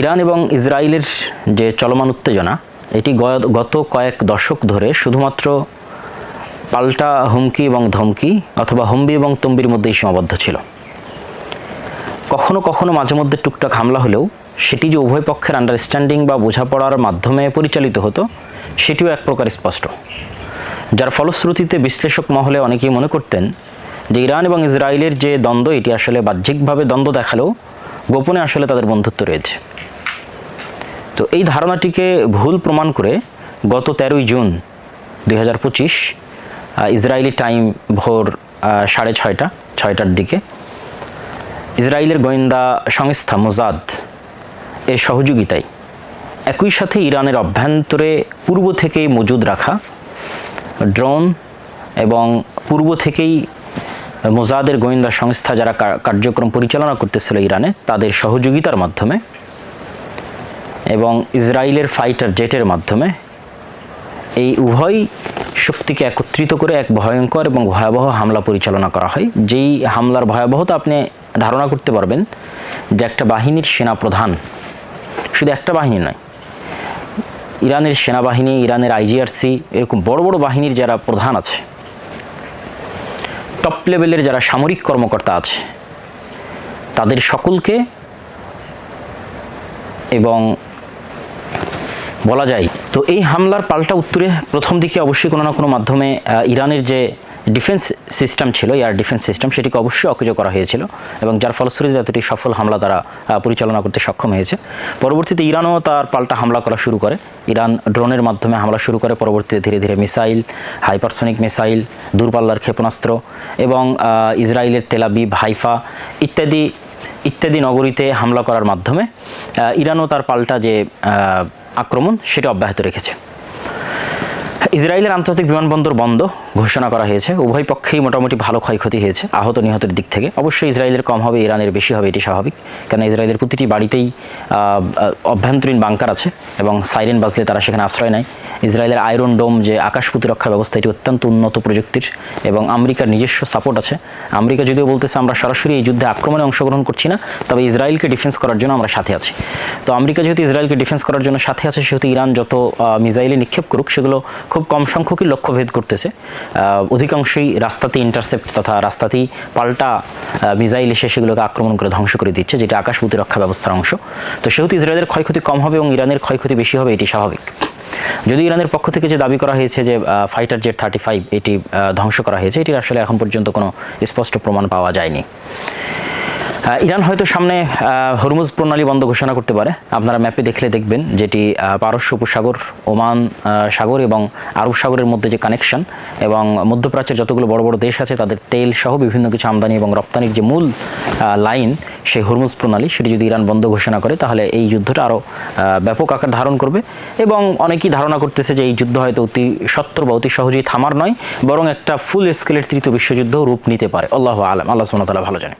Iran এবং ইসরায়েলের যে চলমান উত্তেজনা, এটি গত কয়েক দশক ধরে শুধুমাত্র পাল্টা হুমকি এবং ধমকি অথবা হুম্বি এবং তম্বির মধ্যেই সীমাবদ্ধ ছিল। কখনো কখনো মাঝে মধ্যে টুকটাক হামলা হলেও সেটি যে উভয় পক্ষের আন্ডারস্ট্যান্ডিং বা বোঝাপড়ার মাধ্যমে পরিচালিত হতো, সেটিও এক প্রকার স্পষ্ট। যার ফলশ্রুতিতে বিশ্লেষক মহলে অনেকেই মনে করতেন যে ইরান এবং ইসরায়েলের যে দ্বন্দ্ব, এটি আসলে বাহ্যিকভাবে দ্বন্দ্ব দেখালেও গোপনে আসলে তাদের বন্ধুত্ব রয়েছে। তো এই ধারণাটিকে ভুল প্রমাণ করে গত তেরোই জুন দুই হাজার পঁচিশ ইসরায়েলি টাইম ভোর সাড়ে ছয়টা, ছয়টার দিকে ইসরায়েলের গোয়েন্দা সংস্থা মোজাদ এর সহযোগিতায় একই সাথে ইরানের অভ্যন্তরে পূর্ব থেকেই মজুদ রাখা ড্রোন এবং পূর্ব থেকেই মোজাদের গোয়েন্দা সংস্থা যারা কার্যক্রম পরিচালনা করতেছিল ইরানে, তাদের সহযোগিতার মাধ্যমে এবং ইসরায়েলের ফাইটার জেটের মাধ্যমে এই উভয় শক্তিকে একত্রিত করে এক ভয়ঙ্কর এবং ভয়াবহ হামলা পরিচালনা করা হয়। যেই হামলার ভয়াবহতা আপনি ধারণা করতে পারবেন যে একটা বাহিনীর সেনাপ্রধান শুধু একটা বাহিনী নয়, ইরানের সেনাবাহিনী, ইরানের আইজিআরসি এরকম বড় বড় বাহিনীর যারা প্রধান আছে টপ লেভেলের যারা সামরিক কর্মকর্তা আছে, তাদের সকলকে এবং বলা যায়। তো এই হামলার পাল্টা উত্তরে প্রথম দিকে অবশ্যই কোনো না কোনো মাধ্যমে ইরানের যে ডিফেন্স সিস্টেম ছিল এয়ার ডিফেন্স সিস্টেম সেটিকে অবশ্যই অকেজ করা হয়েছিল এবং যার ফলশ্রুতিতে এতটি সফল হামলা তারা পরিচালনা করতে সক্ষম হয়েছে। পরবর্তীতে ইরানও তার পাল্টা হামলা করা শুরু করে। ইরান ড্রোনের মাধ্যমে হামলা শুরু করে, পরবর্তীতে ধীরে ধীরে মিসাইল, হাইপারসনিক মিসাইল, দূরপাল্লার ক্ষেপণাস্ত্র এবং ইসরায়েলের তেলাবিব হাইফা ইত্যাদি ইত্যাদি নগরীতে হামলা করার মাধ্যমে ইরানও তার পাল্টা যে আক্রমণ সেটা অব্যাহত রেখেছে। ইসরায়েলের আন্তর্জাতিক বিমানবন্দর বন্ধ ঘোষণা করা হয়েছে। উভয় পক্ষেই মোটামুটি ভালো ক্ষয়ক্ষতি হয়েছে, আহত নিহতের দিক থেকে। অবশ্যই ইসরায়েলের কম হবে, ইরানের বেশি হবে, এটি স্বাভাবিক। কারণ ইসরায়েলের প্রতিটি বাড়িতেই অভ্যন্তরীণ বাংকার আছে এবং সাইরেন বাজলে তারা সেখানে আশ্রয় নেয়। ইসরায়েলের আয়রন ডোম যে আকাশ প্রতিরক্ষা ব্যবস্থা, এটি অত্যন্ত উন্নত প্রযুক্তির এবং আমেরিকার নিজস্ব সাপোর্ট আছে। আমেরিকা যদিও বলতেছে, আমরা সরাসরি এই যুদ্ধে আক্রমণে অংশগ্রহণ করছি না, তবে ইসরায়েলকে ডিফেন্স করার জন্য আমরা সাথে আছি। তো আমেরিকা যেহেতু ইসরায়েলকে ডিফেন্স করার জন্য সাথে আছে, সেহেতু ইরান যত মিসাইলে নিক্ষেপ করুক, সেগুলো খুব কম সংখ্যকই লক্ষ্যভেদ করতেছে অধিকাংশই রাস্তাতে ইন্টারসেপ্ট তথা রাস্তাতেই পাল্টা মিসাইল এসে সেগুলোকে আক্রমণ করে ধ্বংস করে দিচ্ছে, যেটা আকাশ প্রতিরক্ষা ব্যবস্থার অংশ। তো সেহেতু ইসরায়েলের ক্ষয়ক্ষতি কম হবে এবং ইরানের ক্ষয়ক্ষতি বেশি হবে, এটি স্বাভাবিক। যদি ইরানের পক্ষ থেকে যে দাবি করা হয়েছে যে ফাইটার জেট থার্টি ফাইভ এটি ধ্বংস করা হয়েছে, এটির আসলে এখন পর্যন্ত কোনো স্পষ্ট প্রমাণ পাওয়া যায়নি। ইরান হয়তো সামনে হরমুজ প্রণালী বন্ধ ঘোষণা করতে পারে। আপনারা ম্যাপে দেখলে দেখবেন যেটি পারস্য উপসাগর, ওমান সাগর এবং আরব সাগরের মধ্যে যে কানেকশন এবং মধ্যপ্রাচ্যের যতগুলো বড় বড় দেশ আছে, তাদের তেল সহ বিভিন্ন কিছু আমদানি এবং রপ্তানির যে মূল লাইন সেই হরমুজ প্রণালী, সেটি যদি ইরান বন্ধ ঘোষণা করে, তাহলে এই যুদ্ধটা আরও ব্যাপক আকার ধারণ করবে এবং অনেকেই ধারণা করতেছে যে এই যুদ্ধ হয়তো অতি সত্তর বা অতি সহজেই থামার নয়, বরং একটা ফুল স্কেলের তৃতীয় বিশ্বযুদ্ধ রূপ নিতে পারে। আল্লাহ আলম। আল্লাহ সুমতলা ভালো জানে